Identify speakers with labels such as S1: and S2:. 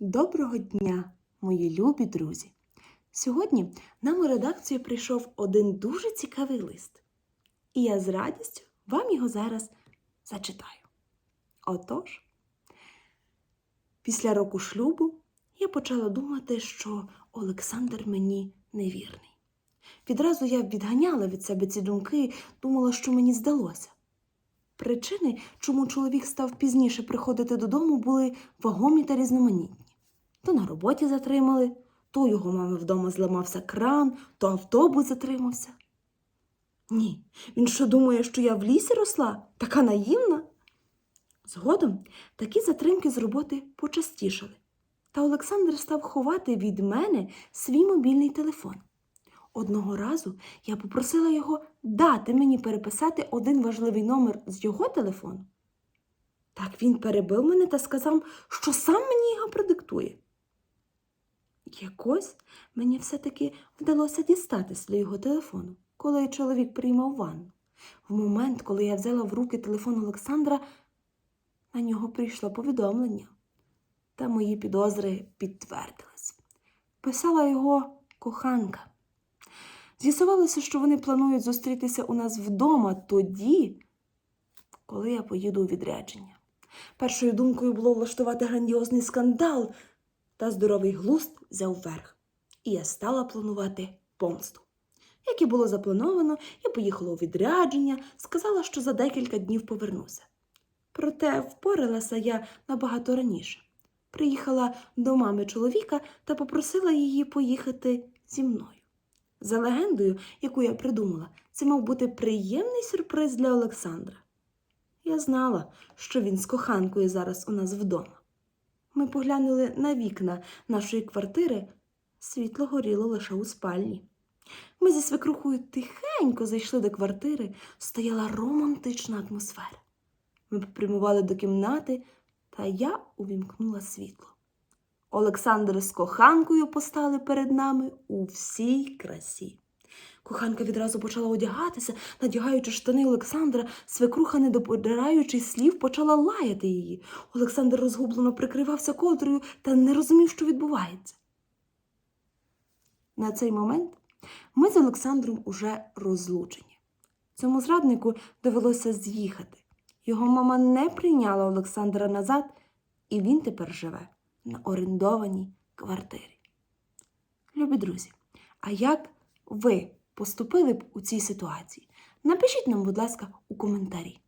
S1: Доброго дня, мої любі друзі! Сьогодні нам у редакцію прийшов один дуже цікавий лист, і я з радістю вам його зараз зачитаю. Отож, після року шлюбу я почала думати, що Олександр мені невірний. Відразу я відганяла від себе ці думки, думала, що мені здалося. Причини, чому чоловік став пізніше приходити додому, були вагомі та різноманітні. То на роботі затримали, то його мами вдома зламався кран, то автобус затримався. Ні, він що думає, що я в лісі росла, така наївна. Згодом такі затримки з роботи почастішали, та Олександр став ховати від мене свій мобільний телефон. Одного разу я попросила його дати мені переписати один важливий номер з його телефону. Так він перебив мене та сказав, що сам мені його продиктує. Якось мені все-таки вдалося дістатись до його телефону, коли чоловік приймав ванну. В момент, коли я взяла в руки телефон Олександра, на нього прийшло повідомлення, та мої підозри підтвердились. Писала його коханка. З'ясувалося, що вони планують зустрітися у нас вдома тоді, коли я поїду у відрядження. Першою думкою було влаштувати грандіозний скандал, та здоровий глузд взяв верх, і я стала планувати помсту. Як і було заплановано, я поїхала у відрядження, сказала, що за декілька днів повернуся. Проте впоралася я набагато раніше. Приїхала до мами чоловіка та попросила її поїхати зі мною. За легендою, яку я придумала, це мав бути приємний сюрприз для Олександра. Я знала, що він з коханкою зараз у нас вдома. Ми поглянули на вікна нашої квартири, світло горіло лише у спальні. Ми зі свекрухою тихенько зайшли до квартири, стояла романтична атмосфера. Ми попрямували до кімнати, та я увімкнула світло. Олександр з коханкою постали перед нами у всій красі. Коханка відразу почала одягатися, надягаючи штани Олександра, свекруха, не доподираючи слів, почала лаяти її. Олександр розгублено прикривався ковдрою та не розумів, що відбувається. На цей момент ми з Олександром уже розлучені. Цьому зраднику довелося з'їхати. Його мама не прийняла Олександра назад, і він тепер живе на орендованій квартирі. Любі друзі, а як ви поступили б у цій ситуації? Напишіть нам, будь ласка, у коментарі.